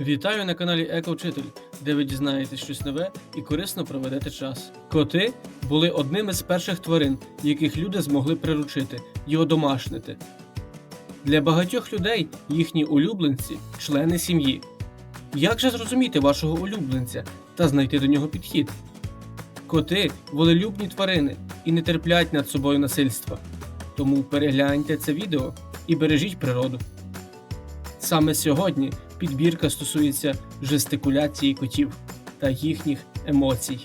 Вітаю на каналі Еко-Вчитель, де ви дізнаєтесь щось нове і корисно проведете час. Коти були одними з перших тварин, яких люди змогли приручити і одомашнити. Для багатьох людей їхні улюбленці члени сім'ї. Як же зрозуміти вашого улюбленця та знайти до нього підхід? Коти волелюбні тварини і не терплять над собою насильства. Тому перегляньте це відео і бережіть природу. Саме сьогодні підбірка стосується жестикуляції котів та їхніх емоцій.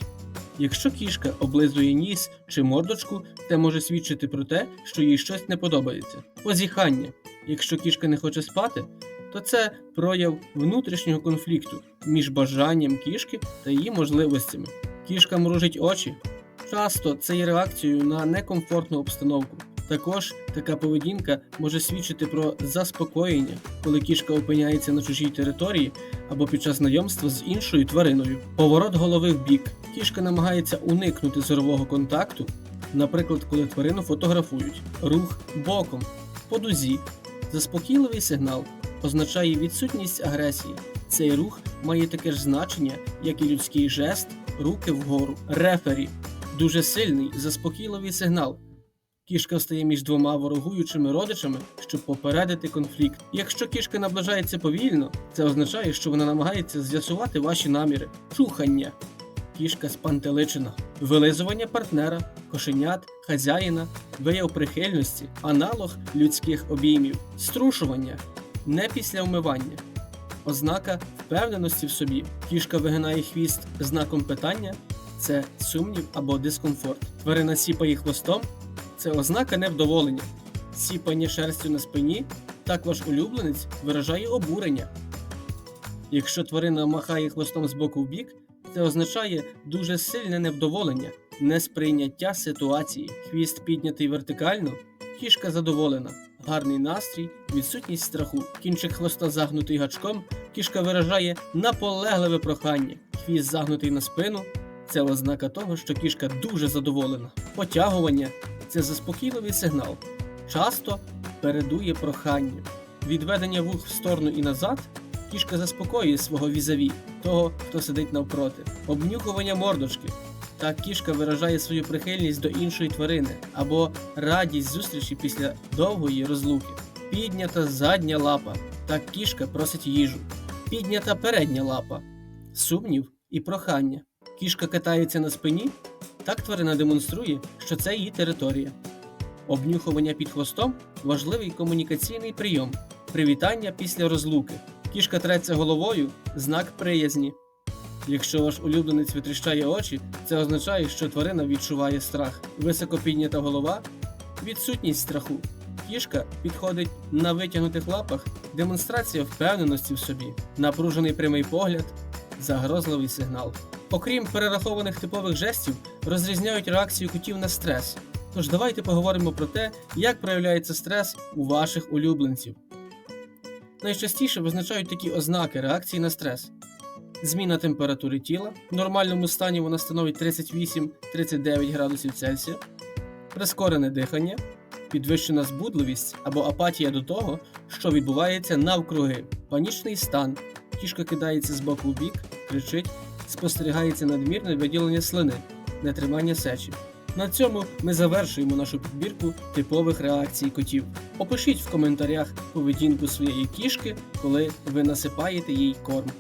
Якщо кішка облизує ніс чи мордочку, це може свідчити про те, що їй щось не подобається. Позіхання. Якщо кішка не хоче спати, то це прояв внутрішнього конфлікту між бажанням кішки та її можливостями. Кішка мружить очі. Часто це є реакцією на некомфортну обстановку. Також така поведінка може свідчити про заспокоєння, коли кішка опиняється на чужій території або під час знайомства з іншою твариною. Поворот голови в бік. Кішка намагається уникнути зорового контакту, наприклад, коли тварину фотографують. Рух боком, по дузі. Заспокійливий сигнал означає відсутність агресії. Цей рух має таке ж значення, як і людський жест, руки вгору. Рефері дуже сильний, заспокійливий сигнал. Кішка стає між двома ворогуючими родичами, щоб попередити конфлікт. Якщо кішка наближається повільно, це означає, що вона намагається з'ясувати ваші наміри. Чухання. Кішка спантеличена. Вилизування партнера, кошенят, хазяїна, вияв прихильності, аналог людських обіймів, струшування, не після вмивання. Ознака впевненості в собі. Кішка вигинає хвіст знаком питання це сумнів або дискомфорт. Тварина сіпає хвостом це ознака невдоволення. Сіпання шерстю на спині так ваш улюбленець виражає обурення. Якщо тварина махає хвостом з боку в бік, це означає дуже сильне невдоволення, несприйняття ситуації. Хвіст піднятий вертикально, кішка задоволена, гарний настрій, відсутність страху. Кінчик хвоста загнутий гачком, кішка виражає наполегливе прохання. Хвіст загнутий на спину це ознака того, що кішка дуже задоволена. Потягування це заспокійливий сигнал. Часто передує проханню. Відведення вух в сторону і назад кішка заспокоює свого візаві, того, хто сидить навпроти. Обнюхування мордочки. Так кішка виражає свою прихильність до іншої тварини або радість зустрічі після довгої розлуки. Піднята задня лапа. Так кішка просить їжу. Піднята передня лапа. Сумнів і прохання. Кішка катається на спині. Так тварина демонструє, що це її територія. Обнюхування під хвостом важливий комунікаційний прийом. Привітання після розлуки. Кішка треться головою знак приязні. Якщо ваш улюбленець витріщає очі, це означає, що тварина відчуває страх. Високо піднята голова відсутність страху. Кішка підходить на витягнутих лапах, демонстрація впевненості в собі, напружений прямий погляд, загрозливий сигнал. Окрім перерахованих типових жестів, розрізняють реакцію котів на стрес. Тож давайте поговоримо про те, як проявляється стрес у ваших улюбленців. Найчастіше визначають такі ознаки реакції на стрес: зміна температури тіла, в нормальному стані вона становить 38-39 градусів Цельсія, прискорене дихання, підвищена збудливість або апатія до того, що відбувається навкруги, панічний стан, кішка кидається з боку в бік, кричить, спостерігається надмірне виділення слини, нетримання сечі. На цьому ми завершуємо нашу підбірку типових реакцій котів. Опишіть в коментарях поведінку своєї кішки, коли ви насипаєте їй корм.